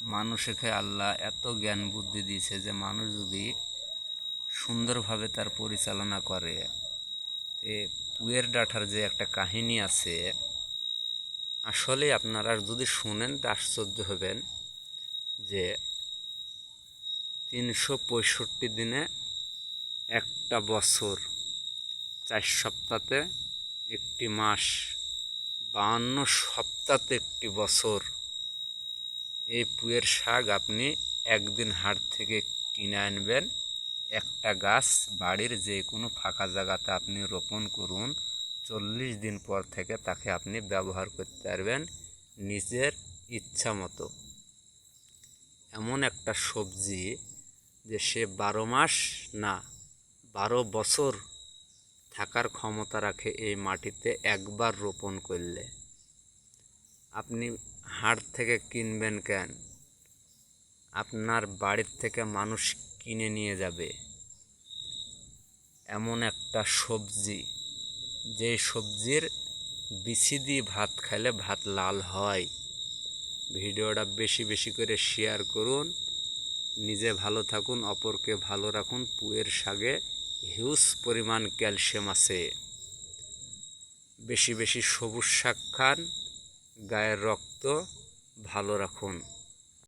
মানুষকে আল্লাহ এত জ্ঞান বুদ্ধি দিয়েছে যে মানুষ যদি সুন্দরভাবে তার পরিচালনা করে, এ পুয়ের ডাঠার যে একটা কাহিনী আছে, আসলে আপনারা যদি শুনেন তা আশ্চর্য হবেন যে তিনশো পঁয়ষট্টি দিনে একটা বছর, চার সপ্তাহতে একটি মাস, বাহান্ন সপ্তাহতে একটি বছর এই পুয়ের শাক আপনি একদিন হাট থেকে কিনে আনবেন। একটা গাছ বাড়ির যে কোনো ফাঁকা জায়গাতে আপনি রোপণ করুন। চল্লিশ দিন পর থেকে তাকে আপনি ব্যবহার করতে পারবেন নিজের ইচ্ছা মতো। এমন একটা সবজি যে সে বারো মাস না, বারো বছর থাকার ক্ষমতা রাখে এই মাটিতে একবার রোপণ করলে। আপনি হাট থেকে কিনবেন কেন? আপনার বাড়ির থেকে মানুষ কিনে নিয়ে যাবে। এমন একটা সবজি, যে সবজির বিছি দিয়ে ভাত খাইলে ভাত লাল হয়। ভিডিওটা বেশি বেশি করে শেয়ার করুন। নিজে ভালো থাকুন, অপরকে ভালো রাখুন। পুয়ের শাকে হিউজ পরিমাণ ক্যালসিয়াম আছে। বেশি বেশি সবুজ শাক খান। গায়ের রক্ত ভালো রাখুন।